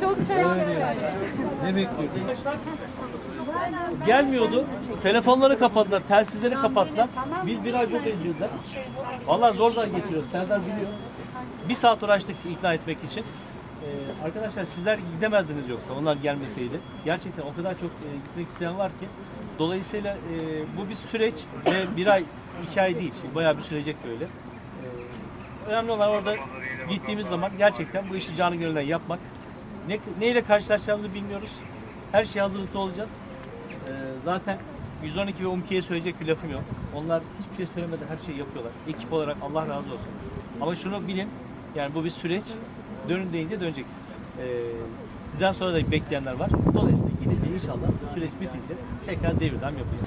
Çok şey Ne bekliyordun? Gelmiyordu. Telefonları kapattılar, telsizleri kapattılar. Biz bir ay buradayız dediler. Vallahi zorla getiriyoruz. Serdar biliyor. Bir saat uğraştık ikna etmek için. Ee, arkadaşlar sizler gidemezdiniz yoksa onlar gelmeseydi. Gerçekten o kadar çok e, gitmek isteyen var ki. Dolayısıyla e, bu bir süreç ve bir ay, iki ay değil. Bayağı bir sürecek böyle. Ee, önemli olan orada gittiğimiz zaman gerçekten bu işi canı gönülden yapmak. Ne, neyle karşılaşacağımızı bilmiyoruz. Her şeye hazırlıklı olacağız. Ee, zaten 112 ve UMK'ye söyleyecek bir lafım yok. Onlar hiçbir şey söylemeden her şeyi yapıyorlar. Ekip olarak Allah razı olsun. Ama şunu bilin, yani bu bir süreç. Dönün deyince döneceksiniz. Ee, sizden sonra da bekleyenler var. Dolayısıyla gidince inşallah süreç bitince tekrar devirden yapacağız.